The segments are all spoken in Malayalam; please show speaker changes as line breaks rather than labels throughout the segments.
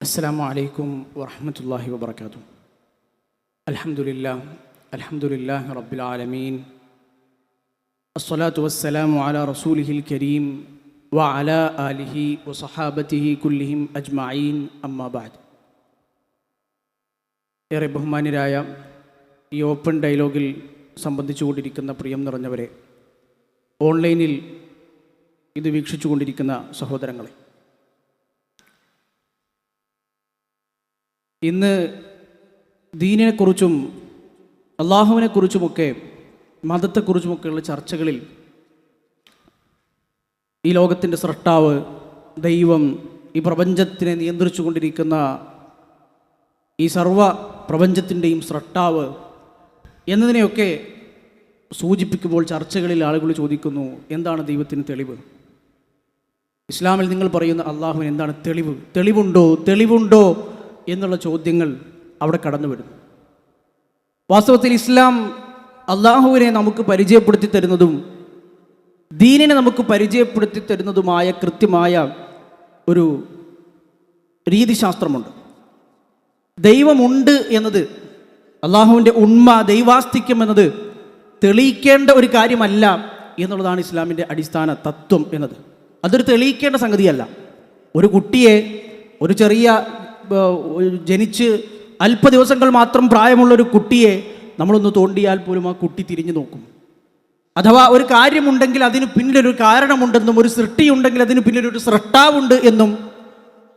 السلام عليكم ورحمة الله وبركاته الحمد لله الحمد لله رب العالمين الصلاة والسلام على رسوله الكريم وعلى آله وصحابته كلهم أجمعين أما بعد ഏറെ ബഹുമാന്യരായ ഈ ഓപ്പൺ ഡയലോഗിൽ സംബന്ധിച്ചുകൊണ്ടിരിക്കുന്ന പ്രിയം നിറഞ്ഞവരെ ഓൺലൈനിൽ ഇത് വീക്ഷിച്ചുകൊണ്ടിരിക്കുന്ന സഹോദരങ്ങളെ ഇന്ന് ദീനിനെക്കുറിച്ചും അള്ളാഹുവിനെക്കുറിച്ചുമൊക്കെ മതത്തെക്കുറിച്ചുമൊക്കെയുള്ള ചർച്ചകളിൽ ഈ ലോകത്തിന്റെ സൃഷ്ടാവ് ദൈവം ഈ പ്രപഞ്ചത്തിനെ നിയന്ത്രിച്ചു കൊണ്ടിരിക്കുന്ന ഈ സർവ പ്രപഞ്ചത്തിന്റെയും സൃഷ്ടാവ് എന്നതിനെയൊക്കെ സൂചിപ്പിക്കുമ്പോൾ ചർച്ചകളിൽ ആളുകൾ ചോദിക്കുന്നു എന്താണ് ദൈവത്തിന് തെളിവ്? ഇസ്ലാമിൽ നിങ്ങൾ പറയുന്ന അള്ളാഹുവിന് എന്താണ് തെളിവ്? തെളിവുണ്ടോ? തെളിവുണ്ടോ? എന്നുള്ള ചോദ്യങ്ങൾ അവിടെ കടന്നു വരുന്നു വാസ്തവത്തിൽ ഇസ്ലാം അള്ളാഹുവിനെ നമുക്ക് പരിചയപ്പെടുത്തി തരുന്നതും ദീനിനെ നമുക്ക് പരിചയപ്പെടുത്തി തരുന്നതുമായ കൃത്യമായ ഒരു രീതിശാസ്ത്രമുണ്ട്. ദൈവമുണ്ട് എന്നത് അള്ളാഹുവിന്റെ ഉണ്മ ദൈവാസ്തിക്യം എന്നത് തെളിയിക്കേണ്ട ഒരു കാര്യമല്ല എന്നുള്ളതാണ് ഇസ്ലാമിന്റെ അടിസ്ഥാന തത്വം എന്നത്. അതൊരു തെളിയിക്കേണ്ട സംഗതിയല്ല. ഒരു കുട്ടിയെ ഒരു ചെറിയ ജനിച്ച് അല്പ ദിവസങ്ങൾ മാത്രം പ്രായമുള്ള ഒരു കുട്ടിയെ നമ്മളൊന്ന് തോണ്ടിയാൽ പോലും ആ കുട്ടി തിരിഞ്ഞു നോക്കും. അഥവാ ഒരു കാര്യമുണ്ടെങ്കിൽ അതിന് പിന്നിലൊരു കാരണമുണ്ടെന്നും ഒരു സൃഷ്ടിയുണ്ടെങ്കിൽ അതിന് പിന്നിലൊരു സൃഷ്ടാവുണ്ട് എന്നും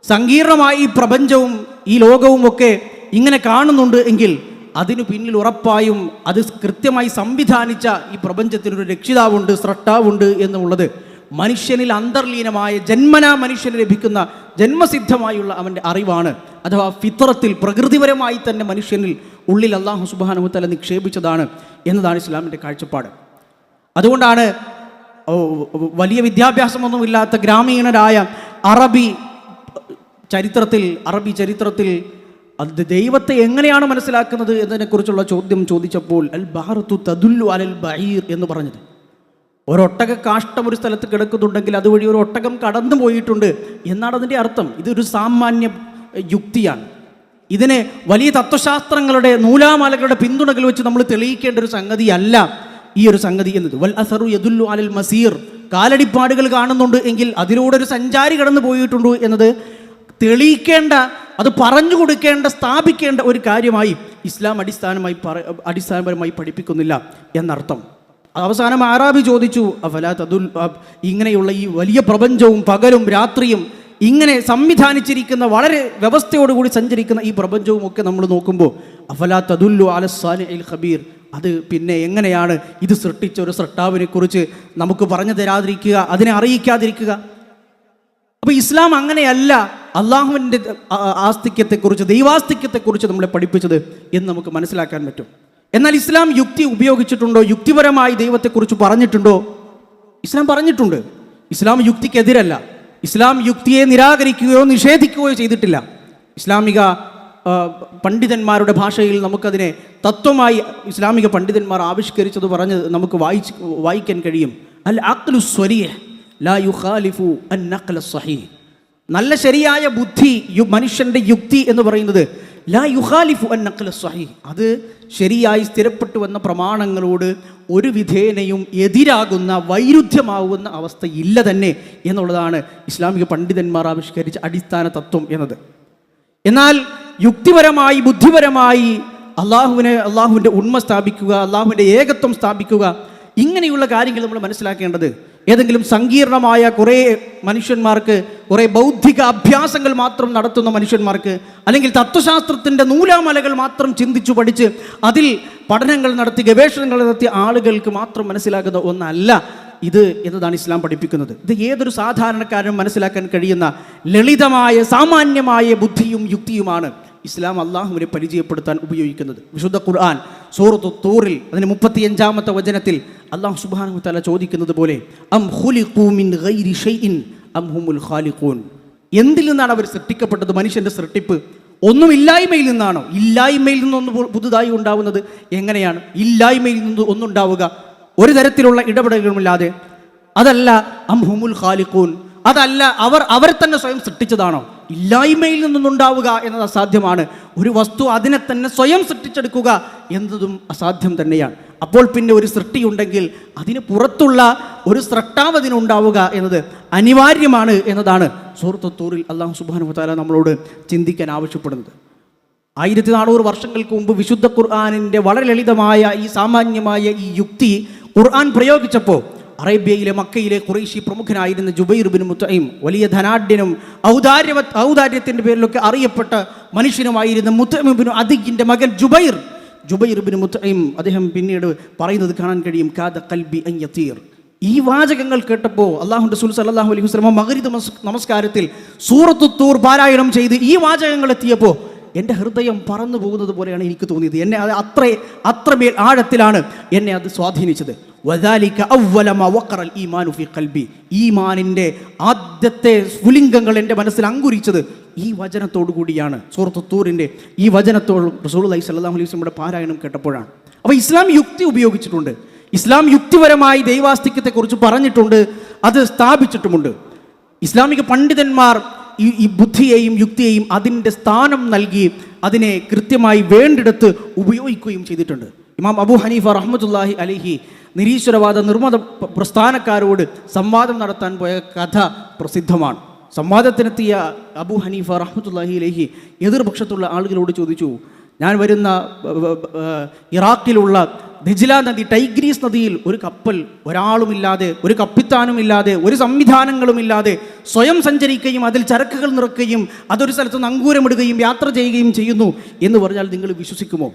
സങ്കീർണമായ ഈ പ്രപഞ്ചവും ഈ ലോകവും ഒക്കെ ഇങ്ങനെ കാണുന്നുണ്ട് എങ്കിൽ അതിനു പിന്നിൽ ഉറപ്പായും അത് കൃത്യമായി സംവിധാനിച്ച ഈ പ്രപഞ്ചത്തിനൊരു രക്ഷിതാവുണ്ട് സ്രഷ്ടാവുണ്ട് എന്നുള്ളത് മനുഷ്യനിൽ അന്തർലീനമായ ജന്മനാ മനുഷ്യന് ലഭിക്കുന്ന ജന്മസിദ്ധമായുള്ള അവന്റെ അറിവാണ്. അഥവാ ഫിത്രത്തിൽ പ്രകൃതിപരമായി തന്നെ മനുഷ്യനിൽ ഉള്ളിൽ അള്ളാഹു സുബാനുഹത്തല നിക്ഷേപിച്ചതാണ് എന്നതാണ് ഇസ്ലാമിന്റെ കാഴ്ചപ്പാട്. അതുകൊണ്ടാണ് വലിയ വിദ്യാഭ്യാസമൊന്നുമില്ലാത്ത ഗ്രാമീണരായ അറബി ചരിത്രത്തിൽ അറബി ചരിത്രത്തിൽ അത് ദൈവത്തെ എങ്ങനെയാണ് മനസ്സിലാക്കുന്നത് എന്നതിനെക്കുറിച്ചുള്ള ചോദ്യം ചോദിച്ചപ്പോൾ അൽ ബാറത്തു തദുല്ലു അലൽ ബഹീർ എന്ന് പറഞ്ഞത്. ഒരൊട്ടക കാഷ്ടം ഒരു സ്ഥലത്ത് കിടക്കുന്നുണ്ടെങ്കിൽ അതുവഴി ഒരു ഒട്ടകം കടന്നു പോയിട്ടുണ്ട് എന്നാണ് അതിന്റെ അർത്ഥം. ഇതൊരു സാമാന്യ യുക്തിയാണ്. ഇതിനെ വലിയ തത്വശാസ്ത്രങ്ങളുടെ നൂലാമാലകളുടെ പിന്തുണകൾ വെച്ച് നമ്മൾ തെളിയിക്കേണ്ട ഒരു സംഗതിയല്ല ഈ ഒരു സംഗതി എന്നത്. വൽ അസറു യദുല്ലു അലൽ മസീർ. കാലടിപ്പാടുകൾ കാണുന്നുണ്ട് എങ്കിൽ അതിലൂടെ ഒരു സഞ്ചാരി കടന്നു പോയിട്ടുണ്ട് എന്നത് തെളിയിക്കേണ്ട അത് പറഞ്ഞു കൊടുക്കേണ്ട സ്ഥാപിക്കേണ്ട ഒരു കാര്യമായി ഇസ്ലാം അടിസ്ഥാനമായി അടിസ്ഥാനപരമായി പഠിപ്പിക്കുന്നില്ല എന്നർത്ഥം. അവസാനം ആറാബി ചോദിച്ചു അഫല തദുൽ ഇങ്ങനെയുള്ള ഈ വലിയ പ്രപഞ്ചവും പകലും രാത്രിയും ഇങ്ങനെ സംവിധാനിച്ചിരിക്കുന്ന വളരെ വ്യവസ്ഥയോടുകൂടി സഞ്ചരിക്കുന്ന ഈ പ്രപഞ്ചവും ഒക്കെ നമ്മൾ നോക്കുമ്പോൾ അഫല തദുല്ലു അലസാനി അൽ ഖബീർ? അത് പിന്നെ എങ്ങനെയാണ്? ഇത് സൃഷ്ടിച്ച ഒരു സൃഷ്ടാവിനെ കുറിച്ച് നമുക്ക് പറഞ്ഞു തരാതിരിക്കുക അതിനെ അറിയിക്കാതിരിക്കുക. അപ്പൊ ഇസ്ലാം അങ്ങനെയല്ല അള്ളാഹുവിന്റെ ആസ്തിക്യത്തെക്കുറിച്ച് ദൈവാസ്തിക്യത്തെക്കുറിച്ച് നമ്മളെ പഠിപ്പിച്ചത് എന്ന് നമുക്ക് മനസ്സിലാക്കാൻ പറ്റും. എന്നാൽ ഇസ്ലാം യുക്തി ഉപയോഗിച്ചിട്ടുണ്ടോ? യുക്തിപരമായി ദൈവത്തെക്കുറിച്ച് പറഞ്ഞിട്ടുണ്ടോ? ഇസ്ലാം പറഞ്ഞിട്ടുണ്ട്. ഇസ്ലാം യുക്തിക്കെതിരല്ല. ഇസ്ലാം യുക്തിയെ നിരാകരിക്കുകയോ നിഷേധിക്കുകയോ ചെയ്തിട്ടില്ല. ഇസ്ലാമിക പണ്ഡിതന്മാരുടെ ഭാഷയിൽ നമുക്കതിനെ തത്വമായി ഇസ്ലാമിക പണ്ഡിതന്മാർ ആവിഷ്കരിച്ചത് പറഞ്ഞ് നമുക്ക് വായിച്ച് വായിക്കാൻ കഴിയും. അൽ അഖ്ലു സ്വരിയ ലാ യുഖാലിഫു അൻ നഖ്ല നല്ല ശരിയായ ബുദ്ധി മനുഷ്യന്റെ യുക്തി എന്ന് പറയുന്നത് ലാ യുഹാലിഫു അൻ നഖ്ല സഹീഹ് അത് ശരിയായി സ്ഥിരപ്പെട്ടു വന്ന പ്രമാണങ്ങളോട് ഒരു വിധേനയും എതിരാകുന്ന വൈരുദ്ധ്യമാവുന്ന അവസ്ഥ ഇല്ല തന്നെ എന്നുള്ളതാണ് ഇസ്ലാമിക പണ്ഡിതന്മാർ ആവിഷ്കരിച്ച അടിസ്ഥാന തത്വം എന്നത്. എന്നാൽ യുക്തിപരമായി ബുദ്ധിപരമായി അള്ളാഹുവിനെ അള്ളാഹുവിന്റെ ഉണ്മ സ്ഥാപിക്കുക അള്ളാഹുവിന്റെ ഏകത്വം സ്ഥാപിക്കുക ഇങ്ങനെയുള്ള കാര്യങ്ങൾ നമ്മൾ മനസ്സിലാക്കേണ്ടത് ഏതെങ്കിലും സങ്കീർണമായ കുറേ മനുഷ്യന്മാർക്ക് കുറേ ബൗദ്ധിക അഭ്യാസങ്ങൾ മാത്രം നടത്തുന്ന മനുഷ്യന്മാർക്ക് അല്ലെങ്കിൽ തത്വശാസ്ത്രത്തിന്റെ നൂലാമലകൾ മാത്രം ചിന്തിച്ചു പഠിച്ച് അതിൽ പഠനങ്ങൾ നടത്തി ഗവേഷണങ്ങൾ നടത്തിയ ആളുകൾക്ക് മാത്രം മനസ്സിലാകുന്ന ഒന്നല്ല ഇത് എന്നതാണ് ഇസ്ലാം പഠിപ്പിക്കുന്നത്. ഇത് ഏതൊരു സാധാരണക്കാരനും മനസ്സിലാക്കാൻ കഴിയുന്ന ലളിതമായ സാമാന്യമായ ബുദ്ധിയും യുക്തിയുമാണ് ഇസ്ലാം അള്ളാഹുവിനെ പരിചയപ്പെടുത്താൻ ഉപയോഗിക്കുന്നത്. വിശുദ്ധ ഖുർആൻ സൂറത്തു തൂറിൽ അതിന് മുപ്പത്തിയഞ്ചാമത്തെ വചനത്തിൽ അള്ളാഹു തആല ചോദിക്കുന്നത് പോലെ അം അം ഹുമുൽ ഖാലിഖൂൻ. എന്തിൽ നിന്നാണ് അവർ സൃഷ്ടിക്കപ്പെട്ടത്? മനുഷ്യന്റെ സൃഷ്ടിപ്പ് ഒന്നുമില്ലായ്മയിൽ നിന്നാണോ? ഇല്ലായ്മയിൽ നിന്നൊന്ന് പുതുതായി ഉണ്ടാവുന്നത് എങ്ങനെയാണ്? ഇല്ലായ്മയിൽ നിന്ന് ഒന്നുണ്ടാവുക. ഒരു തരത്തിലുള്ള ഇടപെടലുകളുമില്ലാതെ അതല്ല അം ഹുമുൽ ഖാലിഖൂൻ. അതല്ല അവർ അവർ തന്നെ സ്വയം സൃഷ്ടിച്ചതാണോ? ഇല്ലായ്മയിൽ നിന്നുണ്ടാവുക എന്നത് അസാധ്യമാണ്. ഒരു വസ്തു അതിനെ തന്നെ സ്വയം സൃഷ്ടിച്ചെടുക്കുക എന്നതും അസാധ്യം തന്നെയാണ്. അപ്പോൾ പിന്നെ ഒരു സൃഷ്ടിയുണ്ടെങ്കിൽ അതിന് പുറത്തുള്ള ഒരു സൃഷ്ടാവ് അതിനുണ്ടാവുക എന്നത് അനിവാര്യമാണ് എന്നതാണ് സുഹൃത്തൂറിൽ അള്ളാഹു സുബാനു താല നമ്മളോട് ചിന്തിക്കാൻ ആവശ്യപ്പെടുന്നത്. ആയിരത്തി നാനൂറ് വർഷങ്ങൾക്ക് മുമ്പ് വിശുദ്ധ ഖുർആാനിന്റെ വളരെ ലളിതമായ ഈ സാമാന്യമായ ഈ യുക്തി ഖുർആൻ പ്രയോഗിച്ചപ്പോൾ അറേബ്യയിലെ മക്കയിലെ കുറേശി പ്രമുഖനായിരുന്ന ജുബൈർ ബിൻ മുത്തൈം വലിയ ധനാഢ്യനും ഔദാര്യ ഔദാര്യത്തിന്റെ പേരിലൊക്കെ അറിയപ്പെട്ട മനുഷ്യനുമായിരുന്ന മുത്തൈം അദിഖിന്റെ മകൻ ജുബൈർ. ജുബൈർ ബിൻ മുത്തൈം അദ്ദേഹം പിന്നീട് പറയുന്നത് കാണാൻ കഴിയും കാദ കൽബി അയ്യത്തീർ ഈ വാചകങ്ങൾ കേട്ടപ്പോൾ അള്ളാഹു റസൂൽ സല്ലാഹു അലൈഹി വസ്ലമ മഗ്രിബ് നമസ്കാരത്തിൽ സൂറത്തു തൂർ പാരായണം ചെയ്ത് ഈ വാചകങ്ങൾ എത്തിയപ്പോൾ എന്റെ ഹൃദയം പറന്നു പോകുന്നത് പോലെയാണ് എനിക്ക് തോന്നിയത്. എന്നെ അത് അത്ര അത്രമേൽ ആഴത്തിലാണ് എന്നെ അത് സ്വാധീനിച്ചത്. വദാലിക്ക ഔവലമ വക്കറൽ ഈമാനു ഫി ഖൽബി. ഈമാനിന്റെ ആദ്യത്തെ സ്ഫുലിംഗങ്ങൾ എന്റെ മനസ്സിൽ അങ്കുരിച്ചത് ഈ വചനത്തോടു കൂടിയാണ്. സൂറത്ത് തൂറിന്റെ ഈ വചനത്തോട് റസൂൾ അലൈഹി സ്വല്ലല്ലാഹു അലൈഹി വസ്ലമുടെ പാരായണം കേട്ടപ്പോഴാണ്. അപ്പോൾ ഇസ്ലാം യുക്തി ഉപയോഗിച്ചിട്ടുണ്ട്. ഇസ്ലാം യുക്തിപരമായി ദൈവാസ്തിക്യത്തെക്കുറിച്ച് പറഞ്ഞിട്ടുണ്ട് അത് സ്ഥാപിച്ചിട്ടുമുണ്ട്. ഇസ്ലാമിക പണ്ഡിതന്മാർ ഈ ബുദ്ധിയെയും യുക്തിയെയും അതിന്റെ സ്ഥാനം നൽകി അതിനെ കൃത്യമായി വേണ്ടെടുത്ത് ഉപയോഗിക്കുകയും ചെയ്തിട്ടുണ്ട്. ഇമാം അബു ഹനീഫ റഹ്മത്തുല്ലാഹി അലിഹി നിരീശ്വരവാദ നിർമ്മത പ്രസ്ഥാനക്കാരോട് സംവാദം നടത്താൻ പോയ കഥ പ്രസിദ്ധമാണ്. സംവാദത്തിനെത്തിയ അബു ഹനീഫ റഹ്മത്തുല്ലാഹി അലഹി എതിർപക്ഷത്തുള്ള ആളുകളോട് ചോദിച്ചു ഞാൻ വരുന്ന ഇറാഖിലുള്ള ദജില നദി ടൈഗ്രീസ് നദിയിൽ ഒരു കപ്പൽ ഒരാളുമില്ലാതെ ഒരു കപ്പിത്താനുമില്ലാതെ ഒരു സംവിധാനങ്ങളുമില്ലാതെ സ്വയം സഞ്ചരിക്കുകയും അതിൽ ചരക്കുകൾ നിറക്കുകയും അതൊരു സ്ഥലത്ത് നിന്ന് അങ്കൂരമിടുകയും യാത്ര ചെയ്യുകയും ചെയ്യുന്നു എന്ന് പറഞ്ഞാൽ നിങ്ങൾ വിശ്വസിക്കുമോ?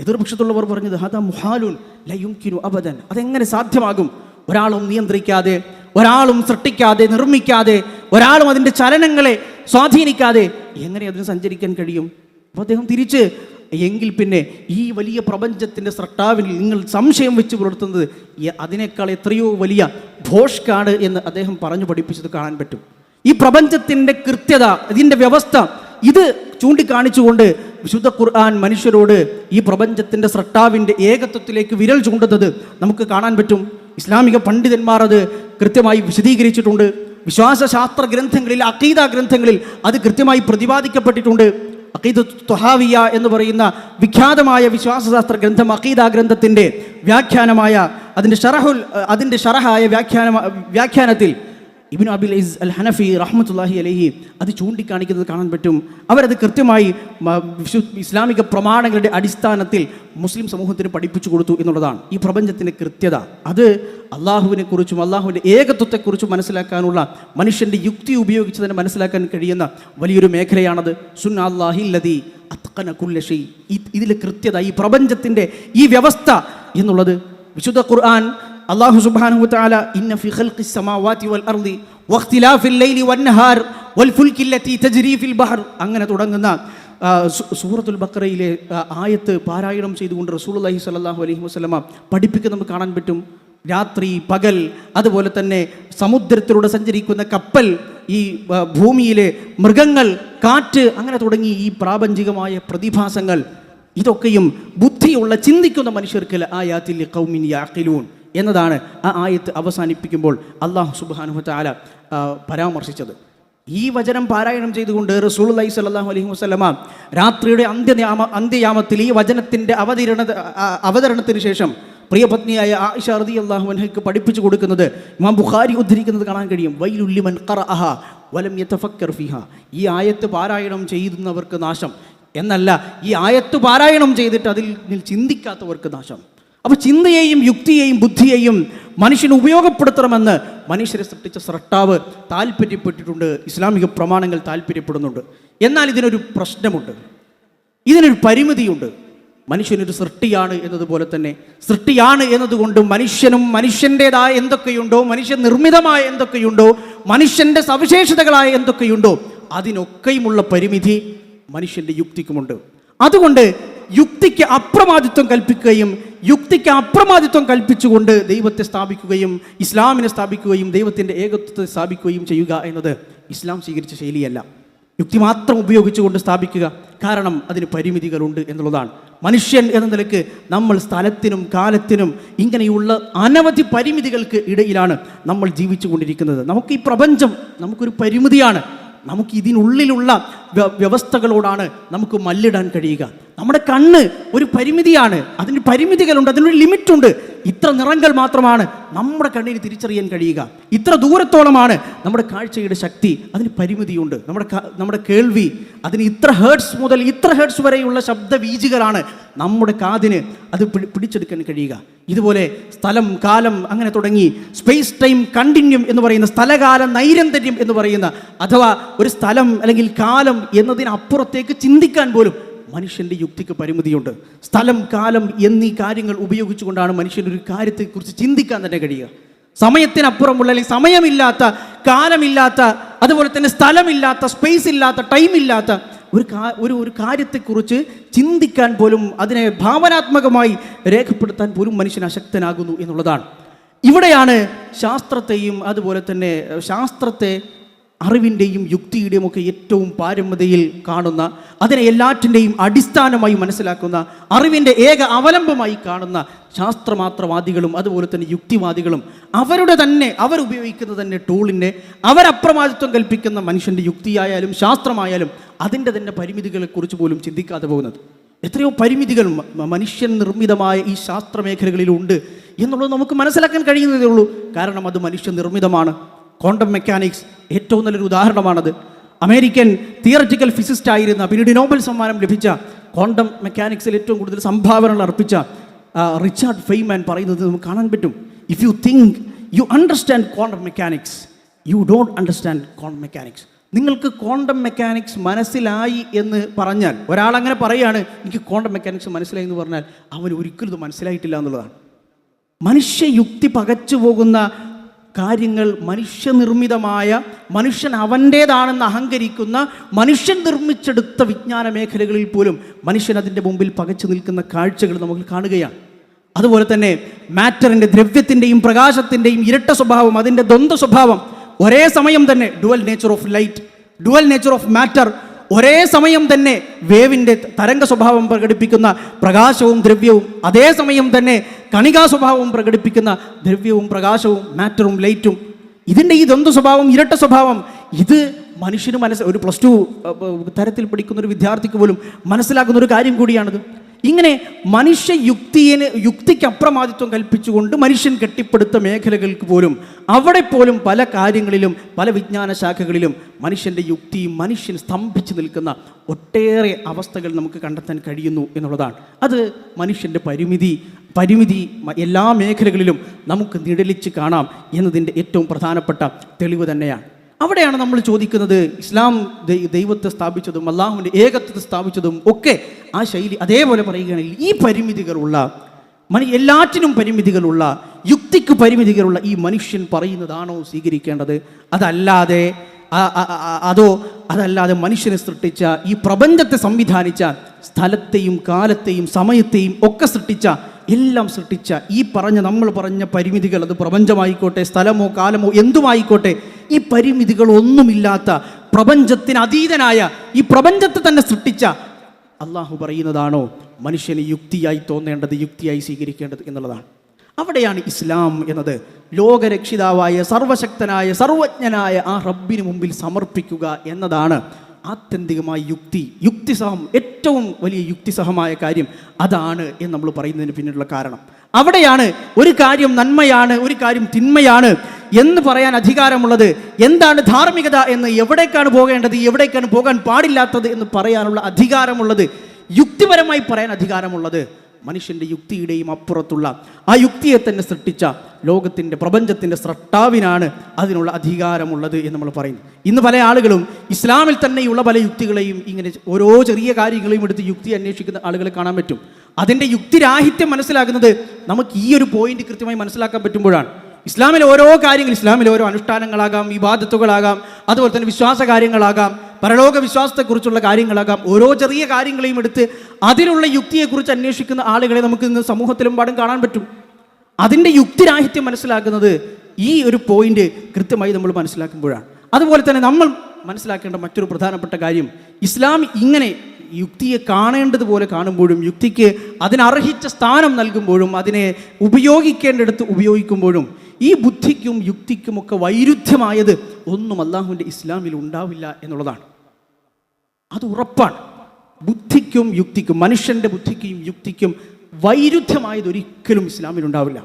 എതിർപക്ഷത്തുള്ളവർ പറഞ്ഞത് ഹദ മുഹാലുൻ ലയുംകിനു അബദൻ. അതെങ്ങനെ സാധ്യമാകും? ഒരാളും നിയന്ത്രിക്കാതെ ഒരാളും സൃഷ്ടിക്കാതെ നിർമ്മിക്കാതെ ഒരാളും അതിന്റെ ചലനങ്ങളെ സ്വാധീനിക്കാതെ എങ്ങനെ അതിന് സഞ്ചരിക്കാൻ കഴിയും? അപ്പോൾ അദ്ദേഹം തിരിച്ച് എങ്കിൽ പിന്നെ ഈ വലിയ പ്രപഞ്ചത്തിന്റെ സ്രട്ടാവിൽ നിങ്ങൾ സംശയം വെച്ച് പുലർത്തുന്നത് അതിനേക്കാൾ എത്രയോ വലിയ ഭോഷ്കാട് എന്ന് അദ്ദേഹം പറഞ്ഞു പഠിപ്പിച്ചത് കാണാൻ പറ്റും. ഈ പ്രപഞ്ചത്തിന്റെ കൃത്യത ഇതിന്റെ വ്യവസ്ഥ ഇത് ചൂണ്ടിക്കാണിച്ചുകൊണ്ട് വിശുദ്ധ ഖുർആൻ മനുഷ്യരോട് ഈ പ്രപഞ്ചത്തിന്റെ സ്രട്ടാവിന്റെ ഏകത്വത്തിലേക്ക് വിരൽ ചൂണ്ടുന്നത് നമുക്ക് കാണാൻ പറ്റും. ഇസ്ലാമിക പണ്ഡിതന്മാർ അത് കൃത്യമായി വിശദീകരിച്ചിട്ടുണ്ട്. വിശ്വാസശാസ്ത്ര ഗ്രന്ഥങ്ങളിൽ അക്കീത ഗ്രന്ഥങ്ങളിൽ അത് കൃത്യമായി പ്രതിപാദിക്കപ്പെട്ടിട്ടുണ്ട്. അഖീദ തുഹാവിയ എന്ന് പറയുന്ന വിഖ്യാതമായ വിശ്വാസശാസ്ത്ര ഗ്രന്ഥം അഖീദ ഗ്രന്ഥത്തിന്റെ വ്യാഖ്യാനമായ അതിന്റെ ഷറഹുൽ അതിന്റെ ഷറഹായ വ്യാഖ്യാന വ്യാഖ്യാനത്തിൽ ഇബിൻ അബിൽ അൽ ഹനഫി റഹ്മത്തുല്ലാഹി അലഹി അത് ചൂണ്ടിക്കാണിക്കുന്നത് കാണാൻ പറ്റും. അവരത് കൃത്യമായി ഇസ്ലാമിക പ്രമാണങ്ങളുടെ അടിസ്ഥാനത്തിൽ മുസ്ലിം സമൂഹത്തിന് പഠിപ്പിച്ചു കൊടുത്തു എന്നുള്ളതാണ്. ഈ പ്രപഞ്ചത്തിന്റെ കൃത്യത. അത് അള്ളാഹുവിനെക്കുറിച്ചും അള്ളാഹുവിന്റെ ഏകത്വത്തെക്കുറിച്ചും മനസ്സിലാക്കാനുള്ള മനുഷ്യന്റെ യുക്തി ഉപയോഗിച്ച് തന്നെ മനസ്സിലാക്കാൻ കഴിയുന്ന വലിയൊരു മേഖലയാണത്. സുൻ അള്ളാഹില്ലതി അത്കന കുല്ലഷി ഇതിലെ കൃത്യത ഈ പ്രപഞ്ചത്തിന്റെ ഈ വ്യവസ്ഥ എന്നുള്ളത് വിശുദ്ധ ഖുർആൻ അള്ളാഹു സുബാനു ഇന്ന വൽ ലൈലി വൽ ബഹർ. അങ്ങനെ തുടങ്ങുന്ന സൂറത്തുൽ ബക്കറയിലെ ആയത്ത് പാരായണം ചെയ്തുകൊണ്ട് റസൂലുള്ളാഹി സ്വല്ലല്ലാഹു അലൈഹി വസ്ലമ പഠിപ്പിക്കുന്ന നമുക്ക് കാണാൻ പറ്റും. രാത്രി പകൽ അതുപോലെ തന്നെ സമുദ്രത്തിലൂടെ സഞ്ചരിക്കുന്ന കപ്പൽ ഈ ഭൂമിയിലെ മൃഗങ്ങൾ കാറ്റ് അങ്ങനെ തുടങ്ങി ഈ പ്രാപഞ്ചികമായ പ്രതിഭാസങ്ങൾ ഇതൊക്കെയും ബുദ്ധിയുള്ള ചിന്തിക്കുന്ന മനുഷ്യർക്ക് ആയാത്തിൽ കൗമിൻ യാഖിലൂൻ. എന്നതാണ് ആ ആയത്ത് അവസാനിപ്പിക്കുമ്പോൾ അള്ളാഹു ആ, പരാമർശിച്ചത്. ഈ വചനം പാരായണം ചെയ്തുകൊണ്ട് റസൂൾ അലൈഹി സ്വല്ലല്ലാഹു അലൈഹി വസല്ലമ രാത്രിയുടെ അന്ത്യയാമ അന്ത്യയാമത്തിൽ ഈ വചനത്തിന്റെ അവതരണ അവതരണത്തിന് ശേഷം പ്രിയപത്നിയായ ആയിഷ റതി അള്ളാഹു അൻഹയ്ക്ക് പഠിപ്പിച്ചു കൊടുക്കുന്നത് ഇമാം ബുഖാരി ഉദ്ധരിക്കുന്നത് കാണാൻ കഴിയും. വൈലുല്ലിമൻ ഖറഅഹ വലം യതഫക്കർ ഫിഹ. ഈ ആയത്ത് പാരായണം ചെയ്യുന്നവർക്ക് നാശം. എന്നല്ല ഈ ആയത്ത് പാരായണം ചെയ്തിട്ട് അതിൽ ചിന്തിക്കാത്തവർക്ക് നാശം. അപ്പോൾ ചിന്തയെയും യുക്തിയെയും ബുദ്ധിയെയും മനുഷ്യന് ഉപയോഗപ്പെടുത്തണമെന്ന് മനുഷ്യരെ സൃഷ്ടിച്ച സ്രട്ടാവ് താല്പര്യപ്പെട്ടിട്ടുണ്ട് ഇസ്ലാമിക പ്രമാണങ്ങൾ താല്പര്യപ്പെടുന്നുണ്ട് എന്നാൽ ഇതിനൊരു പ്രശ്നമുണ്ട്. ഇതിനൊരു പരിമിതിയുണ്ട്. മനുഷ്യനൊരു സൃഷ്ടിയാണ് എന്നതുപോലെ തന്നെ സൃഷ്ടിയാണ് എന്നതുകൊണ്ട് മനുഷ്യനും മനുഷ്യന്റെതായ എന്തൊക്കെയുണ്ടോ മനുഷ്യ നിർമ്മിതമായ എന്തൊക്കെയുണ്ടോ മനുഷ്യന്റെ സവിശേഷതകളായ എന്തൊക്കെയുണ്ടോ അതിനൊക്കെയുമുള്ള പരിമിതി മനുഷ്യന്റെ യുക്തിക്കുമുണ്ട്. അതുകൊണ്ട് യുക്തിക്ക് അപ്രമാദിത്വം കൽപ്പിക്കുകയും യുക്തിക്ക് അപ്രമാദിത്വം കൽപ്പിച്ചുകൊണ്ട് ദൈവത്തെ സ്ഥാപിക്കുകയും ഇസ്ലാമിനെ സ്ഥാപിക്കുകയും ദൈവത്തിന്റെ ഏകത്വത്തെ സ്ഥാപിക്കുകയും ചെയ്യുക എന്നത് ഇസ്ലാം സ്വീകരിച്ച ശൈലിയല്ല. യുക്തി മാത്രം ഉപയോഗിച്ചുകൊണ്ട് സ്ഥാപിക്കുക കാരണം അതിന് പരിമിതികളുണ്ട് എന്നുള്ളതാണ്. മനുഷ്യൻ എന്ന നിലയ്ക്ക് നമ്മൾ സ്ഥലത്തിനും കാലത്തിനും ഇങ്ങനെയുള്ള അനവധി പരിമിതികൾക്ക് ഇടയിലാണ് നമ്മൾ ജീവിച്ചു കൊണ്ടിരിക്കുന്നത് നമുക്ക് ഈ പ്രപഞ്ചം നമുക്കൊരു പരിമിതിയാണ്. നമുക്ക് ഇതിനുള്ളിലുള്ള വ്യവസ്ഥകളോടാണ് നമുക്ക് മല്ലിടാൻ കഴിയുക. നമ്മുടെ കണ്ണ് ഒരു പരിമിതിയാണ്. അതിന് പരിമിതികളുണ്ട് അതിനൊരു ലിമിറ്റുണ്ട്. ഇത്ര നിറങ്ങൾ മാത്രമാണ് നമ്മുടെ കണ്ണിന് തിരിച്ചറിയാൻ കഴിയുക. ഇത്ര ദൂരത്തോളമാണ് നമ്മുടെ കാഴ്ചയുടെ ശക്തി അതിന് പരിമിതിയുണ്ട്. നമ്മുടെ നമ്മുടെ കേൾവി അതിന് ഇത്ര ഹേർട്സ് മുതൽ ഇത്ര ഹേർട്സ് വരെയുള്ള ശബ്ദവീചികളാണ് നമ്മുടെ കാതിന് അത് പിടി- പിടിച്ചെടുക്കാൻ കഴിയുക. ഇതുപോലെ സ്ഥലം കാലം അങ്ങനെ തുടങ്ങി സ്പേസ് ടൈം കണ്ടിന്യൂം എന്ന് പറയുന്ന സ്ഥലകാല നൈരന്തര്യം എന്ന് പറയുന്ന അഥവാ ഒരു സ്ഥലം അല്ലെങ്കിൽ കാലം എന്നതിനപ്പുറത്തേക്ക് ചിന്തിക്കാൻ പോലും മനുഷ്യന്റെ യുക്തിക്ക് പരിമിതിയുണ്ട്. സ്ഥലം കാലം എന്നീ കാര്യങ്ങൾ ഉപയോഗിച്ചുകൊണ്ടാണ് മനുഷ്യൻ ഒരു കാര്യത്തെക്കുറിച്ച് ചിന്തിക്കാൻ തന്നെ കഴിയുക. സമയത്തിനപ്പുറമുള്ള അല്ലെങ്കിൽ സമയമില്ലാത്ത കാലമില്ലാത്ത അതുപോലെ തന്നെ സ്ഥലമില്ലാത്ത സ്പേസ് ഇല്ലാത്ത ടൈം ഇല്ലാത്ത ഒരു കാ- ഒരു ഒരു കാര്യത്തെക്കുറിച്ച് ചിന്തിക്കാൻ പോലും അതിനെ ഭാവനാത്മകമായി രേഖപ്പെടുത്താൻ പോലും മനുഷ്യൻ അശക്തനാകുന്നു എന്നുള്ളതാണ്. ഇവിടെയാണ് ശാസ്ത്രത്തെയും അതുപോലെ തന്നെ ശാസ്ത്രത്തെ അറിവിന്റെയും യുക്തിയുടെയും ഒക്കെ ഏറ്റവും പാരമ്യതയിൽ കാണുന്ന അതിനെ എല്ലാറ്റിന്റെയും അടിസ്ഥാനമായി മനസ്സിലാക്കുന്ന അറിവിന്റെ ഏക അവലംബമായി കാണുന്ന ശാസ്ത്രമാത്രവാദികളും അതുപോലെ തന്നെ യുക്തിവാദികളും അവരുടെ തന്നെ അവരുപയോഗിക്കുന്ന തന്നെ ടൂളിനെ അവരപ്രമാദിത്വം കൽപ്പിക്കുന്ന മനുഷ്യന്റെ യുക്തിയായാലും ശാസ്ത്രമായാലും അതിന്റെ തന്നെ പരിമിതികളെക്കുറിച്ച് പോലും ചിന്തിക്കാതെ പോകുന്നത്. എത്രയോ പരിമിതികൾ മനുഷ്യൻ നിർമ്മിതമായ ഈ ശാസ്ത്ര മേഖലകളിലുണ്ട് എന്നുള്ളത് നമുക്ക് മനസ്സിലാക്കാൻ കഴിയുന്നതേ ഉള്ളൂ. കാരണം അത് മനുഷ്യ നിർമ്മിതമാണ്. ക്വാണ്ടം മെക്കാനിക്സ് ഏറ്റവും നല്ലൊരു ഉദാഹരണമാണത്. അമേരിക്കൻ തിയററ്റിക്കൽ ഫിസിസ്റ്റ് ആയിരുന്ന പിന്നീട് നോബൽ സമ്മാനം ലഭിച്ച ക്വാണ്ടം മെക്കാനിക്സിൽ ഏറ്റവും കൂടുതൽ സംഭാവനകൾ അർപ്പിച്ച റിച്ചാർഡ് ഫെയ്മാൻ പറയുന്നത് നമുക്ക് കാണാൻ പറ്റും. If you think you understand quantum mechanics you don't understand quantum mechanics. നിങ്ങൾക്ക് ക്വാണ്ടം മെക്കാനിക്സ് മനസ്സിലായി എന്ന് പറഞ്ഞാൽ ഒരാളങ്ങനെ പറയുകയാണ് എനിക്ക് ക്വാണ്ടം മെക്കാനിക്സ് മനസ്സിലായി എന്ന് പറഞ്ഞാൽ അവൻ ഒരിക്കലും ഇത് മനസ്സിലായിട്ടില്ല എന്നുള്ളതാണ്. മനുഷ്യയുക്തി പകച്ചു പോകുന്ന കാര്യങ്ങൾ മനുഷ്യനിർമ്മിതമായ മനുഷ്യൻ അവന്റേതാണെന്ന് അഹങ്കരിക്കുന്ന മനുഷ്യൻ നിർമ്മിച്ചെടുത്ത വിജ്ഞാന മേഖലകളിൽ പോലും മനുഷ്യൻ അതിന്റെ മുമ്പിൽ പകച്ചു നിൽക്കുന്ന കാഴ്ചകൾ നമുക്ക് കാണുകയാണ്. അതുപോലെ തന്നെ മാറ്ററിന്റെ ദ്രവ്യത്തിന്റെയും പ്രകാശത്തിന്റെയും ഇരട്ട സ്വഭാവം അതിന്റെ ദ്വന്ദ്വ സ്വഭാവം ഒരേ സമയം തന്നെ dual nature of light dual nature of matter ഒരേ സമയം തന്നെ വേവിന്റെ തരംഗ സ്വഭാവം പ്രകടിപ്പിക്കുന്ന പ്രകാശവും ദ്രവ്യവും അതേ സമയം തന്നെ കണികാ സ്വഭാവവും പ്രകടിപ്പിക്കുന്ന ദ്രവ്യവും പ്രകാശവും മാറ്ററും ലൈറ്റും. ഇതിന്റെ ഈ ദ്വന്ദ്വ സ്വഭാവം ഇരട്ട സ്വഭാവം ഇത് മനുഷ്യന് മനസ്സ് ഒരു പ്ലസ് ടു തരത്തിൽ പഠിക്കുന്ന ഒരു വിദ്യാർത്ഥിക്ക് പോലും മനസ്സിലാക്കുന്ന ഒരു കാര്യം കൂടിയാണിത്. ഇങ്ങനെ മനുഷ്യ യുക്തിയെ യുക്തിക്ക് അപ്രമാദിത്വം കൽപ്പിച്ചുകൊണ്ട് മനുഷ്യൻ കെട്ടിപ്പടുത്ത മേഖലകൾക്ക് പോലും അവിടെ പോലും പല കാര്യങ്ങളിലും പല വിജ്ഞാന ശാഖകളിലും മനുഷ്യന്റെ യുക്തിയും മനുഷ്യൻ സ്തംഭിച്ചു നിൽക്കുന്ന ഒട്ടേറെ അവസ്ഥകൾ നമുക്ക് കണ്ടെത്താൻ കഴിയുന്നു എന്നുള്ളതാണ്. അത് മനുഷ്യന്റെ പരിമിതി പരിമിതി എല്ലാ മേഖലകളിലും നമുക്ക് നിഴലിച്ച് കാണാം എന്നതിന്റെ ഏറ്റവും പ്രധാനപ്പെട്ട തെളിവ് തന്നെയാണ്. അവിടെയാണ് നമ്മൾ ചോദിക്കുന്നത് ഇസ്ലാം ദൈവത്തെ സ്ഥാപിച്ചതും അള്ളാഹുവിന്റെ ഏകത്വത്തെ സ്ഥാപിച്ചതും ഒക്കെ ആ ശൈലി അതേപോലെ പറയുകയാണെങ്കിൽ ഈ പരിമിതികളുള്ള മനു എല്ലാറ്റിനും പരിമിതികളുള്ള യുക്തിക്ക് പരിമിതികളുള്ള ഈ മനുഷ്യൻ പറയുന്നതാണോ സ്വീകരിക്കേണ്ടത്? അതല്ലാതെ അതോ അതല്ലാതെ മനുഷ്യനെ സൃഷ്ടിച്ച ഈ പ്രപഞ്ചത്തെ സംവിധാനിച്ച സ്ഥലത്തെയും കാലത്തെയും സമയത്തെയും ഒക്കെ സൃഷ്ടിച്ച എല്ലാം സൃഷ്ടിച്ച ഈ പറഞ്ഞ നമ്മൾ പറഞ്ഞ പരിമിതികൾ അത് പ്രപഞ്ചമായിക്കോട്ടെ സ്ഥലമോ കാലമോ എന്തുമായിക്കോട്ടെ ഈ പരിമിതികളൊന്നുമില്ലാത്ത പ്രപഞ്ചത്തിന് അതീതനായ ഈ പ്രപഞ്ചത്തെ തന്നെ സൃഷ്ടിച്ച അള്ളാഹു പറയുന്നതാണോ? മനുഷ്യന് യുക്തിയായി തോന്നേണ്ടത് യുക്തിയായി സ്വീകരിക്കേണ്ടത് എന്നുള്ളതാണ്. അവിടെയാണ് ഇസ്ലാം എന്നത്. ലോകരക്ഷിതാവായ സർവശക്തനായ സർവജ്ഞനായ ആ റബ്ബിന് മുമ്പിൽ സമർപ്പിക്കുക എന്നതാണ് ആത്യന്തികമായ യുക്തി. യുക്തിസഹം ഏറ്റവും വലിയ യുക്തിസഹമായ കാര്യം അതാണ് എന്ന് നമ്മൾ പറയുന്നതിന് പിന്നിലുള്ള കാരണം. അവിടെയാണ് ഒരു കാര്യം നന്മയാണ് ഒരു കാര്യം തിന്മയാണ് എന്ന് പറയാൻ അധികാരമുള്ളത്. എന്താണ് ധാർമ്മികത എന്ന് എവിടേക്കാണ് പോകേണ്ടത് എവിടേക്കാണ് പോകാൻ പാടില്ലാത്തത് എന്ന് പറയാനുള്ള അധികാരമുള്ളത് യുക്തിപരമായി പറയാൻ അധികാരമുള്ളത്. മനുഷ്യന്റെ യുക്തിയുടെയും അപ്പുറത്തുള്ള ആ യുക്തിയെ തന്നെ സൃഷ്ടിച്ച ലോകത്തിന്റെ പ്രപഞ്ചത്തിന്റെ സ്രഷ്ടാവിനാണ് അതിനുള്ള അധികാരമുള്ളത് എന്ന് നമ്മൾ പറയുന്നു. ഇന്ന് പല ആളുകളും ഇസ്ലാമിൽ തന്നെയുള്ള പല യുക്തികളെയും ഇങ്ങനെ ഓരോ ചെറിയ കാര്യങ്ങളെയും എടുത്ത് യുക്തി അന്വേഷിക്കുന്ന ആളുകളെ കാണാൻ പറ്റും. അതിന്റെ യുക്തിരാഹിത്യം മനസ്സിലാക്കുന്നത് നമുക്ക് ഈ ഒരു പോയിന്റ് കൃത്യമായി മനസ്സിലാക്കാൻ പറ്റുമ്പോഴാണ്. ഇസ്ലാമിലെ ഓരോ കാര്യങ്ങൾ ഇസ്ലാമിലെ ഓരോ അനുഷ്ഠാനങ്ങളാകാം വിവാദത്തുകളാകാം അതുപോലെ തന്നെ വിശ്വാസ കാര്യങ്ങളാകാം പരലോക വിശ്വാസത്തെക്കുറിച്ചുള്ള കാര്യങ്ങളാകാം. ഓരോ ചെറിയ കാര്യങ്ങളെയും എടുത്ത് അതിലുള്ള യുക്തിയെക്കുറിച്ച് അന്വേഷിക്കുന്ന ആളുകളെ നമുക്ക് ഇന്ന് സമൂഹത്തിലെമ്പാടും കാണാൻ പറ്റും. അതിന്റെ യുക്തിരാഹിത്യം മനസ്സിലാക്കുന്നത് ഈ ഒരു പോയിന്റ് കൃത്യമായി നമ്മൾ മനസ്സിലാക്കുമ്പോഴാണ്. അതുപോലെ തന്നെ നമ്മൾ മനസ്സിലാക്കേണ്ട മറ്റൊരു പ്രധാനപ്പെട്ട കാര്യം ഇസ്ലാം ഇങ്ങനെ യുക്തിയെ കാണേണ്ടതുപോലെ കാണുമ്പോഴും യുക്തിക്ക് അതിനർഹിച്ച സ്ഥാനം നൽകുമ്പോഴും അതിനെ ഉപയോഗിക്കേണ്ടിടത്ത് ഉപയോഗിക്കുമ്പോഴും ഈ ബുദ്ധിക്കും യുക്തിക്കുമൊക്കെ വൈരുദ്ധ്യമായത് ഒന്നും അള്ളാഹുവിന്റെ ഇസ്ലാമിൽ ഉണ്ടാവില്ല എന്നുള്ളതാണ്. അത് ഉറപ്പാണ്. ബുദ്ധിക്കും യുക്തിക്കും മനുഷ്യന്റെ ബുദ്ധിക്കും യുക്തിക്കും വൈരുദ്ധ്യമായത് ഒരിക്കലും ഇസ്ലാമിൽ ഉണ്ടാവില്ല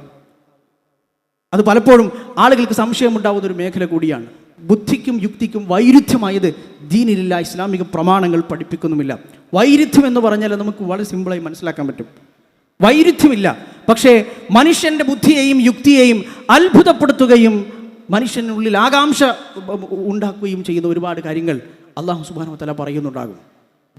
അത് പലപ്പോഴും ആളുകൾക്ക് സംശയമുണ്ടാവുന്ന ഒരു മേഖല കൂടിയാണ്. ബുദ്ധിക്കും യുക്തിക്കും വൈരുദ്ധ്യമായത് ദീനിലില്ല ഇസ്ലാമിക പ്രമാണങ്ങൾ പഠിപ്പിക്കുന്നുമില്ല. വൈരുദ്ധ്യം എന്ന് പറഞ്ഞാൽ നമുക്ക് വളരെ സിമ്പിളായി മനസ്സിലാക്കാൻ പറ്റും. വൈരുദ്ധ്യമില്ല. പക്ഷേ മനുഷ്യന്റെ ബുദ്ധിയെയും യുക്തിയെയും അത്ഭുതപ്പെടുത്തുകയും മനുഷ്യനുള്ളിൽ ആകാംക്ഷ ഉണ്ടാക്കുകയും ചെയ്യുന്ന ഒരുപാട് കാര്യങ്ങൾ അള്ളാഹു സുബാനു തല പറയുന്നുണ്ടാകും.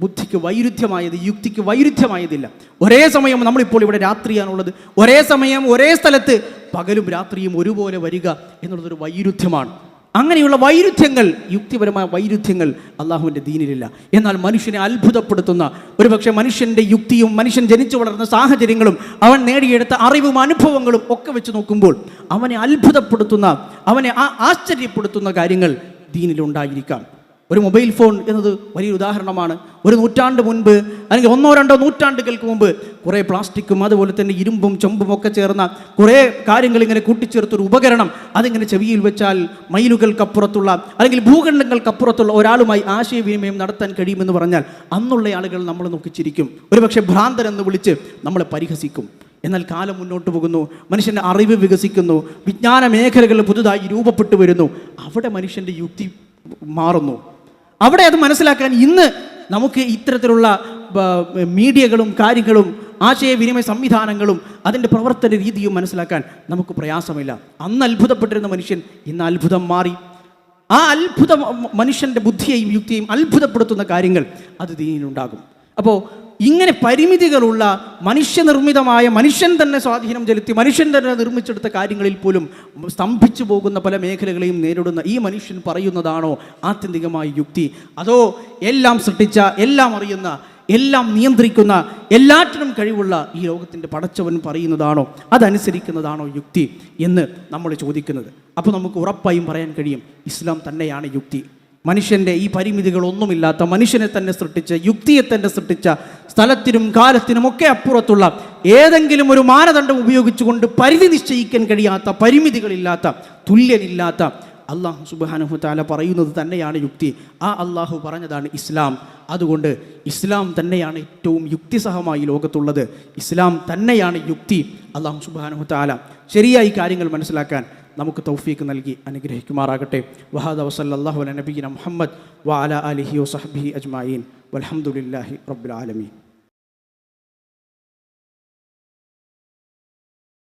ബുദ്ധിക്ക് വൈരുദ്ധ്യമായത് യുക്തിക്ക് വൈരുദ്ധ്യമായതില്ല. ഒരേ സമയം നമ്മളിപ്പോൾ ഇവിടെ രാത്രിയാണുള്ളത്. ഒരേ സമയം ഒരേ സ്ഥലത്ത് പകലും രാത്രിയും ഒരുപോലെ വരിക എന്നുള്ളതൊരു വൈരുദ്ധ്യമാണ്. അങ്ങനെയുള്ള വൈരുദ്ധ്യങ്ങൾ യുക്തിപരമായ വൈരുദ്ധ്യങ്ങൾ അള്ളാഹുവിന്റെ ദീനിലില്ല. എന്നാൽ മനുഷ്യനെ അത്ഭുതപ്പെടുത്തുന്ന ഒരുപക്ഷെ മനുഷ്യന്റെ യുക്തിയും മനുഷ്യൻ ജനിച്ചു വളർന്ന സാഹചര്യങ്ങളും അവൻ നേടിയെടുത്ത അറിവും അനുഭവങ്ങളും ഒക്കെ വെച്ച് നോക്കുമ്പോൾ അവനെ അത്ഭുതപ്പെടുത്തുന്ന അവനെ ആശ്ചര്യപ്പെടുത്തുന്ന കാര്യങ്ങൾ ദീനിലുണ്ടായിരിക്കാം. ഒരു മൊബൈൽ ഫോൺ എന്നത് വലിയൊരു ഉദാഹരണമാണ്. ഒരു നൂറ്റാണ്ട് മുൻപ് അല്ലെങ്കിൽ ഒന്നോ രണ്ടോ നൂറ്റാണ്ടുകൾക്ക് മുമ്പ് കുറേ പ്ലാസ്റ്റിക്കും അതുപോലെ തന്നെ ഇരുമ്പും ചെമ്പും ഒക്കെ ചേർന്ന കുറേ കാര്യങ്ങൾ ഇങ്ങനെ കൂട്ടിച്ചേർത്തൊരു ഉപകരണം അതിങ്ങനെ ചെവിയിൽ വെച്ചാൽ മൈലുകൾക്കപ്പുറത്തുള്ള അല്ലെങ്കിൽ ഭൂഖണ്ഡങ്ങൾക്കപ്പുറത്തുള്ള ഒരാളുമായി ആശയവിനിമയം നടത്താൻ കഴിയുമെന്ന് പറഞ്ഞാൽ അന്നുള്ള ആളുകൾ നമ്മൾ നോക്കിച്ചിരിക്കും ഒരുപക്ഷെ ഭ്രാന്തൻ എന്ന് വിളിച്ച് നമ്മളെ പരിഹസിക്കും. എന്നാൽ കാലം മുന്നോട്ട് പോകുന്നു മനുഷ്യന്റെ അറിവ് വികസിക്കുന്നു വിജ്ഞാന മേഖലകൾ പുതുതായി രൂപപ്പെട്ടു വരുന്നു അവിടെ മനുഷ്യന്റെ യുക്തി മാറുന്നു. അവിടെ അത് മനസ്സിലാക്കാൻ ഇന്ന് നമുക്ക് ഇത്തരത്തിലുള്ള മീഡിയകളും കാര്യങ്ങളും ആശയവിനിമയ സംവിധാനങ്ങളും അതിന്റെ പ്രവർത്തന രീതിയും മനസ്സിലാക്കാൻ നമുക്ക് പ്രയാസമില്ല. അന്ന് അത്ഭുതപ്പെട്ടിരുന്ന മനുഷ്യൻ ഇന്ന് അത്ഭുതം മാറി. ആ അത്ഭുത മനുഷ്യന്റെ ബുദ്ധിയെയും യുക്തിയെയും അത്ഭുതപ്പെടുത്തുന്ന കാര്യങ്ങൾ അത് ദീനിലുണ്ടാകും അപ്പോൾ ഇങ്ങനെ പരിമിതികളുള്ള മനുഷ്യനിർമ്മിതമായ മനുഷ്യൻ തന്നെ സ്വാധീനം ചെലുത്തി മനുഷ്യൻ തന്നെ നിർമ്മിച്ചെടുത്ത കാര്യങ്ങളിൽ പോലും സ്തംഭിച്ചു പോകുന്ന പല മേഖലകളെയും നേരിടുന്ന ഈ മനുഷ്യൻ പറയുന്നതാണോ ആത്യന്തികമായ യുക്തി? അതോ എല്ലാം സൃഷ്ടിച്ച എല്ലാം അറിയുന്ന എല്ലാം നിയന്ത്രിക്കുന്ന എല്ലാറ്റിനും കഴിവുള്ള ഈ ലോകത്തിന്റെ പടച്ചവൻ പറയുന്നതാണോ അതനുസരിക്കുന്നതാണോ യുക്തി എന്ന് നമ്മൾ ചോദിക്കുന്നത്. അപ്പോൾ നമുക്ക് ഉറപ്പായും പറയാൻ കഴിയും ഇസ്ലാം തന്നെയാണ് യുക്തി. മനുഷ്യന്റെ ഈ പരിമിതികളൊന്നുമില്ലാത്ത മനുഷ്യനെ തന്നെ സൃഷ്ടിച്ച യുക്തിയെ തന്നെ സൃഷ്ടിച്ച സ്ഥലത്തിനും കാലത്തിനും ഒക്കെ അപ്പുറത്തുള്ള ഏതെങ്കിലും ഒരു മാനദണ്ഡം ഉപയോഗിച്ചുകൊണ്ട് പരിധി നിശ്ചയിക്കാൻ കഴിയാത്ത പരിമിതികളില്ലാത്ത തുല്യനില്ലാത്ത അള്ളാഹു സുബാനഹു താല പറയുന്നത് തന്നെയാണ് യുക്തി. ആ അള്ളാഹു പറഞ്ഞതാണ് ഇസ്ലാം. അതുകൊണ്ട് ഇസ്ലാം തന്നെയാണ് ഏറ്റവും യുക്തിസഹമായി ലോകത്തുള്ളത്. ഇസ്ലാം തന്നെയാണ് യുക്തി. അള്ളാഹു സുബാനഹു താല ശരിയായി കാര്യങ്ങൾ മനസ്സിലാക്കാൻ നമുക്ക് തൗഫീക്ക് നൽകി അനുഗ്രഹിക്കുമാറാകട്ടെ. വഹാദ വസല്ലാഹു അല നബീന മുഹമ്മദ് വ അല അലിഹി വസഹബി അജ്മായീൻ വലഹമുല്ലാഹി റബ്ബുൽ ആലമീൻ.